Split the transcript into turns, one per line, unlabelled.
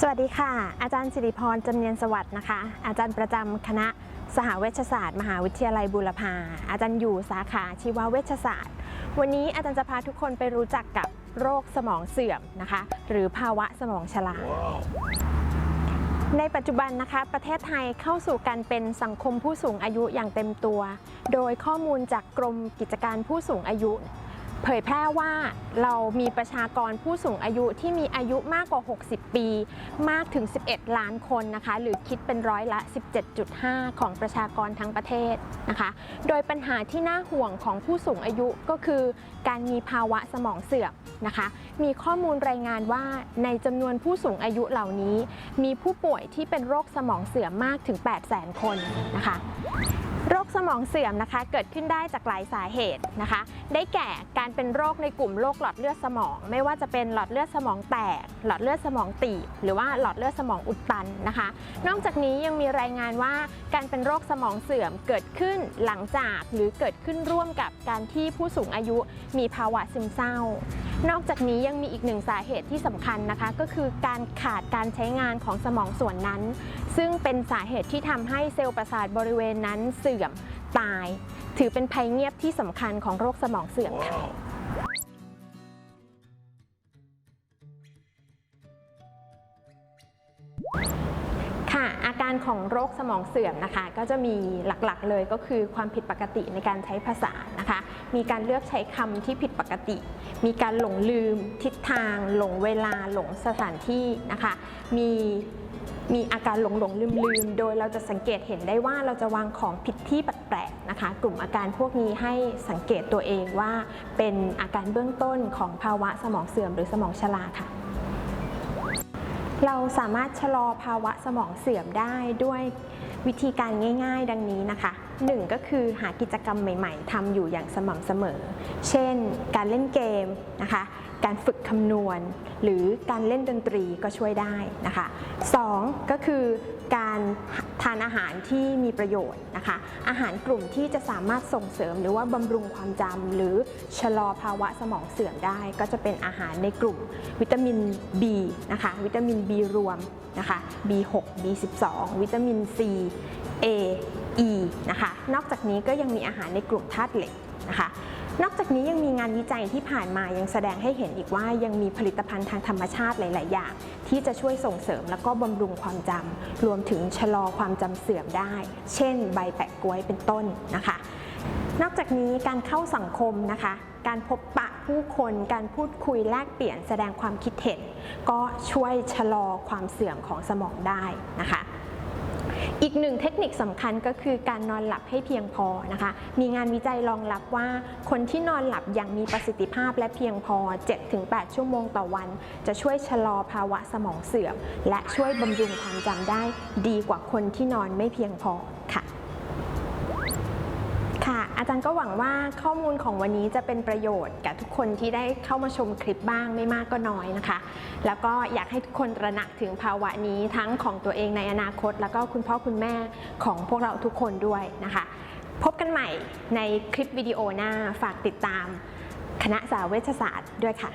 สวัสดีค่ะ อาจารย์สิริพรจำเนียนสวัสดิ์นะคะ อาจารย์ประจำคณะสหเวชศาสตร์ มหาวิทยาลัยบูรพาอาจารย์อยู่สาขาชีวเวชศาสตร์ วันนี้อาจารย์จะพาทุกคนไปรู้จักกับโรคสมองเสื่อมนะคะ หรือภาวะสมองชราในปัจจุบันนะคะ ประเทศไทยเข้าสู่การเป็นสังคมผู้สูงอายุอย่างเต็มตัว โดยข้อมูลจากกรมกิจการผู้สูงอายุ เผยแพร่ว่าเรามีประชากรผู้สูงอายุที่มีอายุมากกว่า 60 ปี มากถึง 11 ล้านคนนะคะ หรือคิดเป็นร้อยละ 17.5 ของประชากรทั้งประเทศนะคะ โดยปัญหาที่น่าห่วงของผู้สูงอายุก็คือการมีภาวะสมองเสื่อมนะคะ มีข้อมูลรายงานว่าในจำนวนผู้สูงอายุเหล่านี้ มีผู้ป่วยที่เป็นโรคสมองเสื่อมมากถึง 800,000 คนนะคะ สมองเสื่อมนะคะเกิดขึ้นได้จากหลายสาเหตุนะคะ ได้แก่การเป็นโรคในกลุ่มโรคหลอดเลือดสมอง ไม่ว่าจะเป็นหลอดเลือดสมองแตก หลอดเลือดสมองตีบ หรือว่าหลอดเลือดสมองอุดตันนะคะ นอกจากนี้ยังมีรายงานว่าการเป็นโรคสมองเสื่อมเกิดขึ้นหลังจากหรือเกิดขึ้นร่วมกับการที่ผู้สูงอายุมีภาวะซึมเศร้า นอกจากนี้ยังมีอีกหนึ่งสาเหตุที่สำคัญนะคะ ก็คือการขาดการใช้งานของสมองส่วนนั้น ซึ่งเป็นสาเหตุที่ทำให้เซลล์ประสาทบริเวณนั้นเสื่อมตาย ถือเป็นภัยเงียบที่สำคัญของโรคสมองเสื่อมค่ะ การของโรคสมองเสื่อมนะคะ ก็จะมีหลักๆเลยก็คือความผิดปกติในการใช้ภาษานะคะ มีการเลือกใช้คำที่ผิดปกติ มีการหลงลืม ทิศทาง หลงเวลา หลงสถานที่นะคะ มีมีอาการหลงหลงลืมลืมโดยเราจะสังเกตเห็นได้ว่าเราจะวางของผิดที่แปลกๆนะคะ กลุ่มอาการพวกนี้ให้สังเกตตัวเองว่า เป็นอาการเบื้องต้นของภาวะสมองเสื่อมหรือสมองชราค่ะ เราสามารถชะลอภาวะสมองเสื่อมได้ด้วยวิธีการง่าย ๆ ดังนี้นะคะ 1ก็คือหากิจกรรมใหม่ๆทำอยู่อย่างสม่ำเสมอ เช่น การเล่นเกมนะคะ การฝึกคำนวณ หรือการเล่นดนตรีก็ช่วยได้นะคะ2ก็คือการทานอาหารที่มีประโยชน์นะคะ อาหารกลุ่มที่จะสามารถส่งเสริมหรือว่าบำรุงความจำหรือชะลอภาวะสมองเสื่อมได้ ก็จะเป็นอาหารในกลุ่มวิตามิน B นะคะ วิตามิน B รวมนะคะ B6 B12 วิตามิน C A E นะคะ นอกจากนี้ก็ยังมีอาหารในกลุ่มธาตุเหล็กนะคะ นอกจากนี้ยังมีงานวิจัยที่ผ่านมายังแสดงให้เห็นอีกว่ายังมีผลิตภัณฑ์ทางธรรมชาติหลาย ๆ อย่าง ที่จะช่วยส่งเสริมแล้วก็บำรุงความจำรวมถึงชะลอความจำเสื่อมได้ เช่น ใบแปะกล้วยเป็นต้นนะคะ นอกจากนี้การเข้าสังคมนะคะ การพบปะผู้คนการพูดคุยแลกเปลี่ยนแสดงความคิดเห็น ก็ช่วยชะลอความเสื่อมของสมองได้นะคะ อีกหนึ่งเทคนิคสำคัญก็คือการนอนหลับให้เพียงพอนะคะ มีงานวิจัยรองรับว่า คนที่นอนหลับอย่างมีประสิทธิภาพและเพียงพอ 7-8 ชั่วโมงต่อวัน จะช่วยชะลอภาวะสมองเสื่อม และช่วยบำรุงความจำได้ ดีกว่าคนที่นอนไม่เพียงพอ จารย์ก็หวังว่าข้อมูลของวันนี้จะเป็นประโยชน์กับทุกคนที่ได้เข้ามาชมคลิปบ้างไม่มากก็น้อยนะคะ แล้วก็อยากให้ทุกคนตระหนักถึงภาวะนี้ทั้งของตัวเองในอนาคต แล้วก็คุณพ่อคุณแม่ของพวกเราทุกคนด้วยนะคะ พบกันใหม่ในคลิปวิดีโอหน้าฝากติดตาม คณะสาวเวชศาสตร์ด้วยค่ะ